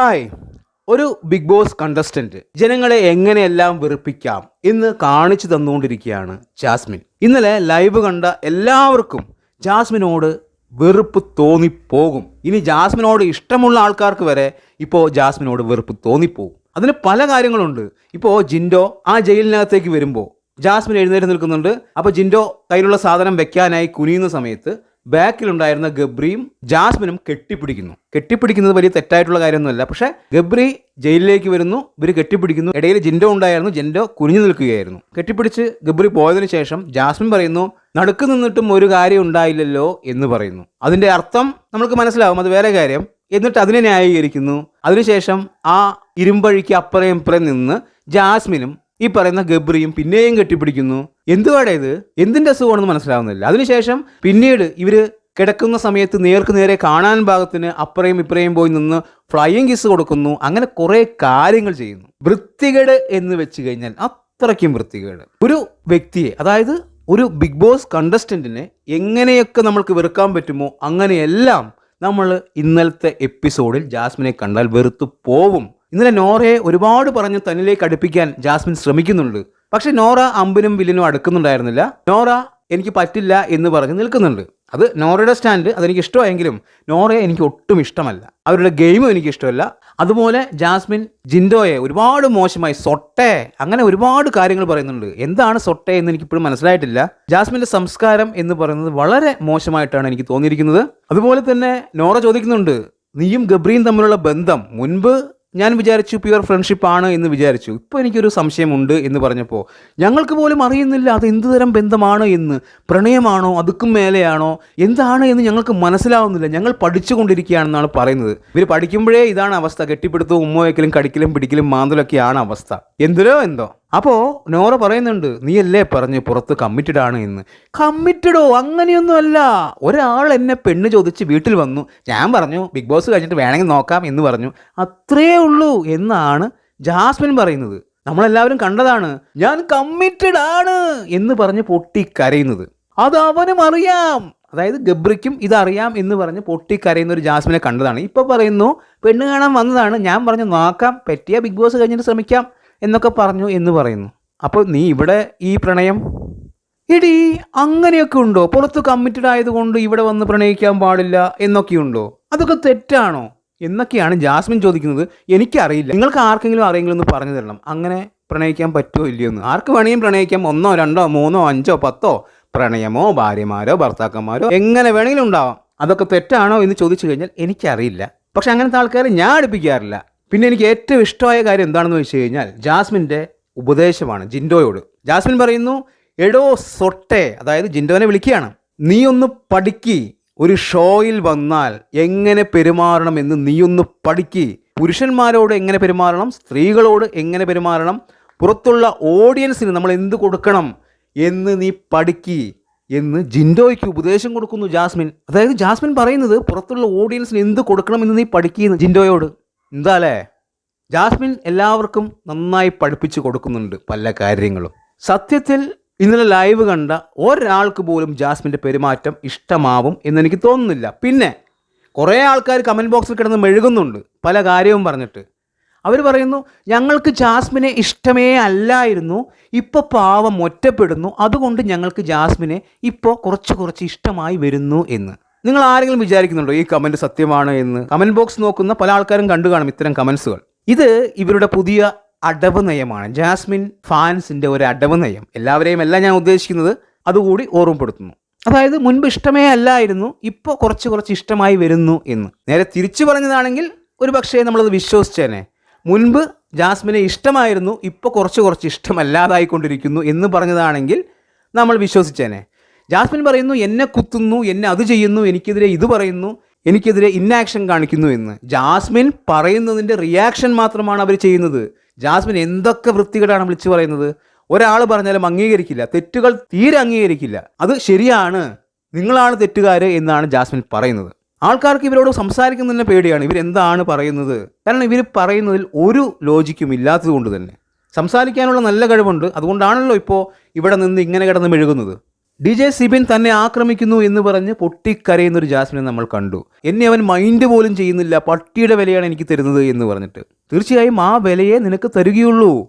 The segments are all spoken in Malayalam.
ഹായ്. ഒരു ബിഗ് ബോസ് കണ്ടസ്റ്റന്റ് ജനങ്ങളെ എങ്ങനെയെല്ലാം വെറുപ്പിക്കാം എന്ന് കാണിച്ചു തന്നുകൊണ്ടിരിക്കുകയാണ് ജാസ്മിൻ. ഇന്നലെ ലൈവ് കണ്ട എല്ലാവർക്കും ജാസ്മിനോട് വെറുപ്പ് തോന്നിപ്പോകും. ഇനി ജാസ്മിനോട് ഇഷ്ടമുള്ള ആൾക്കാർക്ക് വരെ ഇപ്പോൾ ജാസ്മിനോട് വെറുപ്പ് തോന്നിപ്പോകും. അതിന് പല കാര്യങ്ങളുണ്ട്. ഇപ്പോൾ ജിൻഡോ ആ ജയിലിനകത്തേക്ക് വരുമ്പോൾ ജാസ്മിൻ എഴുന്നേറ്റ് നിൽക്കുന്നുണ്ട്. അപ്പോൾ ജിൻഡോ കയ്യിലുള്ള സാധനം വെക്കാനായി കുനിയുന്ന സമയത്ത് ബാക്കിലുണ്ടായിരുന്ന ഗബ്രിയും ജാസ്മിനും കെട്ടിപ്പിടിക്കുന്നു. കെട്ടിപ്പിടിക്കുന്നത് വലിയ തെറ്റായിട്ടുള്ള കാര്യമൊന്നുമല്ല. പക്ഷേ ഗബ്രി ജയിലിലേക്ക് വരുന്നു ഇവർ കെട്ടിപ്പിടിക്കുന്നു. ഇടയിൽ ജിൻഡോ ഉണ്ടായിരുന്നു ജിൻഡോ കുനിഞ്ഞു നിൽക്കുകയായിരുന്നു. കെട്ടിപ്പിടിച്ച് ഗബ്രി പോയതിനു ശേഷം ജാസ്മിൻ പറയുന്നു നടുക്ക് നിന്നിട്ടും ഒരു കാര്യം ഉണ്ടായില്ലല്ലോ എന്ന് പറയുന്നു. അതിന്റെ അർത്ഥം നമുക്ക് മനസ്സിലാവും അത് വേറെ കാര്യം. എന്നിട്ട് അതിനെ ന്യായീകരിക്കുന്നു. അതിനുശേഷം ആ ഇരുമ്പഴിക്ക് അപ്പുറം ഇപ്പുറം നിന്ന് ജാസ്മിനും ഈ പറയുന്ന ഗബ്രിയും പിന്നെയും കെട്ടിപ്പിടിക്കുന്നു. എന്തുവാടേ ഇത്? എന്തിന്റെ അസുഖമാണെന്ന് മനസ്സിലാവുന്നില്ല. അതിനുശേഷം പിന്നീട് ഇവർ കിടക്കുന്ന സമയത്ത് നേർക്ക് നേരെ കാണാൻ ഭാഗത്തിന് അപ്പുറയും ഇപ്പുറയും പോയി നിന്ന് ഫ്ലൈയിങ് കിസ് കൊടുക്കുന്നു. അങ്ങനെ കുറേ കാര്യങ്ങൾ ചെയ്യുന്നു. വൃത്തികേട് എന്ന് വെച്ച് കഴിഞ്ഞാൽ അത്രയ്ക്കും വൃത്തികേട്. ഒരു വ്യക്തിയെ അതായത് ഒരു ബിഗ് ബോസ് കണ്ടസ്റ്റന്റിനെ എങ്ങനെയൊക്കെ നമ്മൾക്ക് വെറുക്കാൻ പറ്റുമോ അങ്ങനെയെല്ലാം നമ്മൾ ഇന്നലത്തെ എപ്പിസോഡിൽ ജാസ്മിനെ കണ്ടാൽ വെറുത്തു പോവും. ഇന്നലെ നോറയെ ഒരുപാട് പറഞ്ഞ് തന്നിലേക്ക് അടുപ്പിക്കാൻ ജാസ്മിൻ ശ്രമിക്കുന്നുണ്ട്. പക്ഷെ നോറ അമ്പിനും വില്ലിനും അടുക്കുന്നുണ്ടായിരുന്നില്ല. നോറ എനിക്ക് പറ്റില്ല എന്ന് പറഞ്ഞ് നിൽക്കുന്നുണ്ട്. അത് നോറയുടെ സ്റ്റാൻഡ് അതെനിക്ക് ഇഷ്ടമായെങ്കിലും നോറയെ എനിക്ക് ഒട്ടും ഇഷ്ടമല്ല. അവരുടെ ഗെയിമും എനിക്ക് ഇഷ്ടമല്ല. അതുപോലെ ജാസ്മിൻ ജിൻഡോയെ ഒരുപാട് മോശമായി സൊട്ടെ അങ്ങനെ ഒരുപാട് കാര്യങ്ങൾ പറയുന്നുണ്ട്. എന്താണ് സൊട്ടെ എന്ന് എനിക്ക് എനിക്കിപ്പോഴും മനസ്സിലായിട്ടില്ല. ജാസ്മിന്റെ സംസ്കാരം എന്ന് പറയുന്നത് വളരെ മോശമായിട്ടാണ് എനിക്ക് തോന്നിയിരിക്കുന്നത്. അതുപോലെ തന്നെ നോറ ചോദിക്കുന്നുണ്ട് നീയും ഗബ്രിയും തമ്മിലുള്ള ബന്ധം മുൻപ് ഞാൻ വിചാരിച്ചു പ്യുവർ ഫ്രണ്ട്ഷിപ്പ് ആണ് എന്ന് വിചാരിച്ചു. ഇപ്പോൾ എനിക്കൊരു സംശയമുണ്ട് എന്ന് പറഞ്ഞപ്പോൾ ഞങ്ങൾക്ക് പോലും അറിയുന്നില്ല അത് എന്തുതരം ബന്ധമാണ് എന്ന്. പ്രണയമാണോ? അതുക്കും മേലെയാണോ? എന്താണ് എന്ന് ഞങ്ങൾക്ക് മനസ്സിലാവുന്നില്ല. ഞങ്ങൾ പഠിച്ചുകൊണ്ടിരിക്കുകയാണെന്നാണ് പറയുന്നത്. ഇവർ പഠിക്കുമ്പോഴേ ഇതാണ് അവസ്ഥ. കെട്ടിപ്പിടുത്തവും ഉമ്മ വയ്ക്കലും കടിക്കലും പിടിക്കലും മാന്തലൊക്കെയാണ് അവസ്ഥ. എന്തിലോ എന്തോ. അപ്പോൾ നോറ പറയുന്നുണ്ട് നീയല്ലേ പറഞ്ഞ് പുറത്ത് കമ്മിറ്റഡ് ആണ് എന്ന്? കമ്മിറ്റഡോ? അങ്ങനെയൊന്നുമല്ല. ഒരാൾ എന്നെ പെണ്ണ് ചോദിച്ച് വീട്ടിൽ വന്നു. ഞാൻ പറഞ്ഞു ബിഗ് ബോസ് കഴിഞ്ഞിട്ട് വേണമെങ്കിൽ നോക്കാം എന്ന് പറഞ്ഞു. അത്രേ ഉള്ളൂ എന്നാണ് ജാസ്മിൻ പറയുന്നത്. നമ്മളെല്ലാവരും കണ്ടതാണ്. ഞാൻ കമ്മിറ്റഡ് ആണ് എന്ന് പറഞ്ഞ് പൊട്ടിക്കരയുന്നത്. അത് അവനും അറിയാം. അതായത് ഗബ്രിക്കും ഇതറിയാം എന്ന് പറഞ്ഞ് പൊട്ടിക്കരയുന്ന ഒരു ജാസ്മിനെ കണ്ടതാണ്. ഇപ്പോൾ പറയുന്നു പെണ്ണ് കാണാൻ വന്നതാണ്. ഞാൻ പറഞ്ഞു നോക്കാം. പറ്റിയ ബിഗ് ബോസ് കഴിഞ്ഞിട്ട് ശ്രമിക്കാം. എന്നൊക്കെ പറഞ്ഞു എന്ന് പറയുന്നു. അപ്പോൾ നീ ഇവിടെ ഈ പ്രണയം? എടി അങ്ങനെയൊക്കെ ഉണ്ടോ? പുറത്ത് കമ്മിറ്റഡ് ആയതുകൊണ്ട് ഇവിടെ വന്ന് പ്രണയിക്കാൻ പാടില്ല എന്നൊക്കെയുണ്ടോ? അതൊക്കെ തെറ്റാണോ? എന്നൊക്കെയാണ് ജാസ്മിൻ ചോദിക്കുന്നത്. എനിക്കറിയില്ല. നിങ്ങൾക്ക് ആർക്കെങ്കിലും ആരെങ്കിലും ഒന്ന് പറഞ്ഞു തരണം. അങ്ങനെ പ്രണയിക്കാൻ പറ്റുമോ ഇല്ലയോ എന്ന്. ആർക്ക് വേണമെങ്കിലും പ്രണയിക്കാം. ഒന്നോ രണ്ടോ മൂന്നോ അഞ്ചോ പത്തോ പ്രണയമോ ഭാര്യമാരോ ഭർത്താക്കന്മാരോ എങ്ങനെ വേണമെങ്കിലും ഉണ്ടാവാം. അതൊക്കെ തെറ്റാണോ എന്ന് ചോദിച്ചു കഴിഞ്ഞാൽ എനിക്കറിയില്ല. പക്ഷെ അങ്ങനത്തെ ആൾക്കാരെ ഞാൻ അടുപ്പിക്കാറില്ല. പിന്നെ എനിക്ക് ഏറ്റവും ഇഷ്ടമായ കാര്യം എന്താണെന്ന് വെച്ച് കഴിഞ്ഞാൽ ജാസ്മിന്റെ ഉപദേശമാണ് ജിൻഡോയോട്. ജാസ്മിൻ പറയുന്നു എടോ സൊട്ടെ അതായത് ജിൻഡോനെ വിളിക്കുകയാണ്. നീ ഒന്ന് പഠിക്കി. ഒരു ഷോയിൽ വന്നാൽ എങ്ങനെ പെരുമാറണം എന്ന് നീ ഒന്ന് പഠിക്കി. പുരുഷന്മാരോട് എങ്ങനെ പെരുമാറണം? സ്ത്രീകളോട് എങ്ങനെ പെരുമാറണം? പുറത്തുള്ള ഓഡിയൻസിന് നമ്മൾ എന്ത് കൊടുക്കണം എന്ന് നീ പഠിക്കി എന്ന് ജിൻഡോയ്ക്ക് ഉപദേശം കൊടുക്കുന്നു ജാസ്മിൻ. അതായത് ജാസ്മിൻ പറയുന്നത് പുറത്തുള്ള ഓഡിയൻസിന് എന്ത് കൊടുക്കണം എന്ന് നീ പഠിക്കുന്നു ജിൻഡോയോട്. എന്താ അല്ലേ ജാസ്മിൻ എല്ലാവർക്കും നന്നായി പഠിപ്പിച്ചു കൊടുക്കുന്നുണ്ട് പല കാര്യങ്ങളും. സത്യത്തിൽ ഇന്നലെ ലൈവ് കണ്ട ഒരാൾക്ക് പോലും ജാസ്മിന്റെ പെരുമാറ്റം ഇഷ്ടമാവും എന്നെനിക്ക് തോന്നുന്നില്ല. പിന്നെ കുറേ ആൾക്കാർ കമന്റ് ബോക്സിൽ കിടന്ന് മെഴുകുന്നുണ്ട് പല കാര്യവും പറഞ്ഞിട്ട്. അവർ പറയുന്നു ഞങ്ങൾക്ക് ജാസ്മിനെ ഇഷ്ടമേ അല്ലായിരുന്നു ഇപ്പോൾ പാവം ഒറ്റപ്പെടുന്നു അതുകൊണ്ട് ഞങ്ങൾക്ക് ജാസ്മിനെ ഇപ്പോൾ കുറച്ച് കുറച്ച് ഇഷ്ടമായി വരുന്നു എന്ന്. നിങ്ങൾ ആരെങ്കിലും വിചാരിക്കുന്നുണ്ടോ ഈ കമന്റ് സത്യമാണ് എന്ന്? കമന്റ് ബോക്സ് നോക്കുന്ന പല ആൾക്കാരും കണ്ടു കാണും ഇത്തരം കമന്റ്സുകൾ ഇത് ഇവരുടെ പുതിയ അടവ് നയമാണ്. ജാസ്മിൻ ഫാൻസിന്റെ ഒരു അടവ് നയം. എല്ലാവരെയും അല്ല ഞാൻ ഉദ്ദേശിക്കുന്നത്. അതുകൂടി ഓർമ്മപ്പെടുത്തുന്നു. അതായത് മുൻപ് ഇഷ്ടമേ അല്ലായിരുന്നു ഇപ്പോൾ കുറച്ച് കുറച്ച് ഇഷ്ടമായി വരുന്നു എന്ന്. നേരെ തിരിച്ചു പറഞ്ഞതാണെങ്കിൽ ഒരു പക്ഷേ നമ്മളത് വിശ്വസിച്ചേനെ മുൻപ് ജാസ്മിനെ ഇഷ്ടമായിരുന്നു ഇപ്പോൾ കുറച്ച് കുറച്ച് ഇഷ്ടമല്ലാതായിക്കൊണ്ടിരിക്കുന്നു എന്ന് പറഞ്ഞതാണെങ്കിൽ നമ്മൾ വിശ്വസിച്ചേനെ ജാസ്മിൻ പറയുന്നു എന്നെ കുത്തുന്നു എന്നെ അത് ചെയ്യുന്നു എനിക്കെതിരെ ഇത് പറയുന്നു എനിക്കെതിരെ ഇന്നാക്ഷൻ കാണിക്കുന്നു എന്ന്. ജാസ്മിൻ പറയുന്നതിന്റെ റിയാക്ഷൻ മാത്രമാണ് അവർ ചെയ്യുന്നത്. ജാസ്മിൻ എന്തൊക്കെ വൃത്തികേടാണ് വിളിച്ചു പറയുന്നത്? ഒരാൾ പറഞ്ഞാലും അംഗീകരിക്കില്ല തെറ്റുകൾ തീരെ അംഗീകരിക്കില്ല. അത് ശരിയാണ് നിങ്ങളാണ് തെറ്റുകാർ എന്നാണ് ജാസ്മിൻ പറയുന്നത്. ആൾക്കാർക്ക് ഇവരോട് സംസാരിക്കുന്നതിന് പേടിയാണ് ഇവരെന്താണ് പറയുന്നത്? കാരണം ഇവർ പറയുന്നതിൽ ഒരു ലോജിക്കും ഇല്ലാത്തത് കൊണ്ട് തന്നെ. സംസാരിക്കാനുള്ള നല്ല കഴിവുണ്ട് അതുകൊണ്ടാണല്ലോ ഇപ്പോൾ ഇവിടെ നിന്ന് ഇങ്ങനെ കിടന്ന് മെഴുകുന്നത്. ഡി ജെ സിബിൻ തന്നെ ആക്രമിക്കുന്നു എന്ന് പറഞ്ഞ് പൊട്ടിക്കരയുന്ന ഒരു ജാസ്മിനെ നമ്മൾ കണ്ടു. എന്നെ അവൻ മൈൻഡ് പോലും ചെയ്യുന്നില്ല. പട്ടിയുടെ വിലയാണ് എനിക്ക് തരുന്നത് എന്ന് പറഞ്ഞിട്ട്. തീർച്ചയായും ആ വിലയെ നിനക്ക് തരികയുള്ളൂ.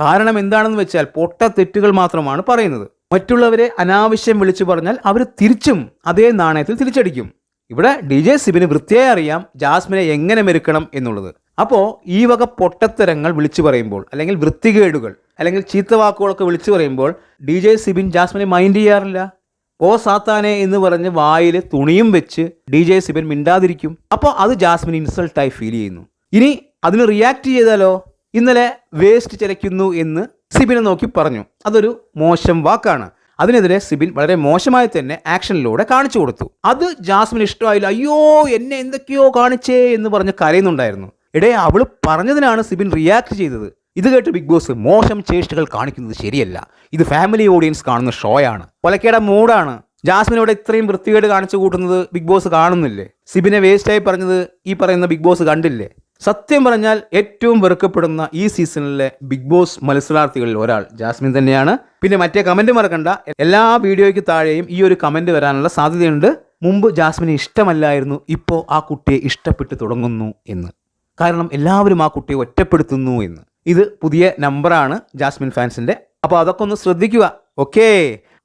കാരണം എന്താണെന്ന് വെച്ചാൽ പൊട്ട തെറ്റുകൾ മാത്രമാണ് പറയുന്നത്. മറ്റുള്ളവരെ അനാവശ്യം വിളിച്ചു പറഞ്ഞാൽ അവർ തിരിച്ചും അതേ നാണയത്തിൽ തിരിച്ചടിക്കും. ഇവിടെ ഡി ജെ സിബിന് വൃത്തിയായി അറിയാം ജാസ്മിനെ എങ്ങനെ മെരുക്കണം എന്നുള്ളത്. അപ്പോൾ ഈ വക പൊട്ടത്തരങ്ങൾ വിളിച്ചു പറയുമ്പോൾ അല്ലെങ്കിൽ വൃത്തികേടുകൾ അല്ലെങ്കിൽ ചീത്ത വാക്കുകളൊക്കെ വിളിച്ചു പറയുമ്പോൾ ഡി ജെ സിബിൻ ജാസ്മിനെ മൈൻഡ് ചെയ്യാറില്ല. ഓ സാത്താനെ എന്ന് പറഞ്ഞ് വായിൽ തുണിയും വെച്ച് ഡി ജെ സിബിൻ മിണ്ടാതിരിക്കും. അപ്പോൾ അത് ജാസ്മിൻ ഇൻസൾട്ടായി ഫീൽ ചെയ്യുന്നു. ഇനി അതിന് റിയാക്ട് ചെയ്താലോ? ഇന്നലെ വേസ്റ്റ് ചിലയ്ക്കുന്നു എന്ന് സിബിനെ നോക്കി പറഞ്ഞു. അതൊരു മോശം വാക്കാണ്. അതിനെതിരെ സിബിൻ വളരെ മോശമായി തന്നെ ആക്ഷനിലൂടെ കാണിച്ചു കൊടുത്തു. അത് ജാസ്മിന് ഇഷ്ടമായില്ല. അയ്യോ എന്നെ എന്തൊക്കെയോ കാണിച്ചേ എന്ന് പറഞ്ഞ് കരയുന്നുണ്ടായിരുന്നു. ഇടേ അവൾ പറഞ്ഞതിനാണ് സിബിൻ റിയാക്ട് ചെയ്തത്. ഇത് കേട്ട് ബിഗ് ബോസ് മോശം ചേഷ്ടകൾ കാണിക്കുന്നത് ശരിയല്ല. ഇത് ഫാമിലി ഓഡിയൻസ് കാണുന്ന ഷോയാണ് കൊലക്കേടെ മൂടാണ് ജാസ്മിനോട് ഇത്രയും വൃത്തികേട് കാണിച്ചു കൂട്ടുന്നത് ബിഗ് ബോസ് കാണുന്നില്ലേ? സിബിനെ വേസ്റ്റായി പറഞ്ഞത് ഈ പറയുന്ന ബിഗ് ബോസ് കണ്ടില്ലേ? സത്യം പറഞ്ഞാൽ ഏറ്റവും വെറുക്കപ്പെടുന്ന ഈ സീസണിലെ ബിഗ് ബോസ് മത്സരാർത്ഥികളിൽ ഒരാൾ ജാസ്മിൻ തന്നെയാണ്. പിന്നെ മറ്റേ കമന്റ് മറക്കണ്ട. എല്ലാ വീഡിയോയ്ക്ക് താഴെയും ഈ ഒരു കമന്റ് വരാനുള്ള സാധ്യതയുണ്ട്. മുമ്പ് ജാസ്മിനെ ഇഷ്ടമല്ലായിരുന്നു. ഇപ്പോൾ ആ കുട്ടിയെ ഇഷ്ടപ്പെട്ടു തുടങ്ങുന്നു എന്ന്. കാരണം എല്ലാവരും ആ കുട്ടിയെ ഒറ്റപ്പെടുത്തുന്നു എന്ന്. ഇത് പുതിയ നമ്പറാണ് ജാസ്മിൻ ഫാൻസിന്റെ അപ്പോൾ അതൊക്കെ ഒന്ന് ശ്രദ്ധിക്കുക. ഓക്കേ.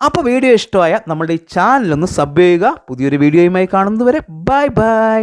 അപ്പോൾ വീഡിയോ ഇഷ്ടമായ നമ്മളുടെ ഈ ചാനൽ ഒന്ന് സബ് ചെയ്യുക. പുതിയൊരു വീഡിയോയുമായി കാണുന്നതുവരെ ബൈ ബൈ.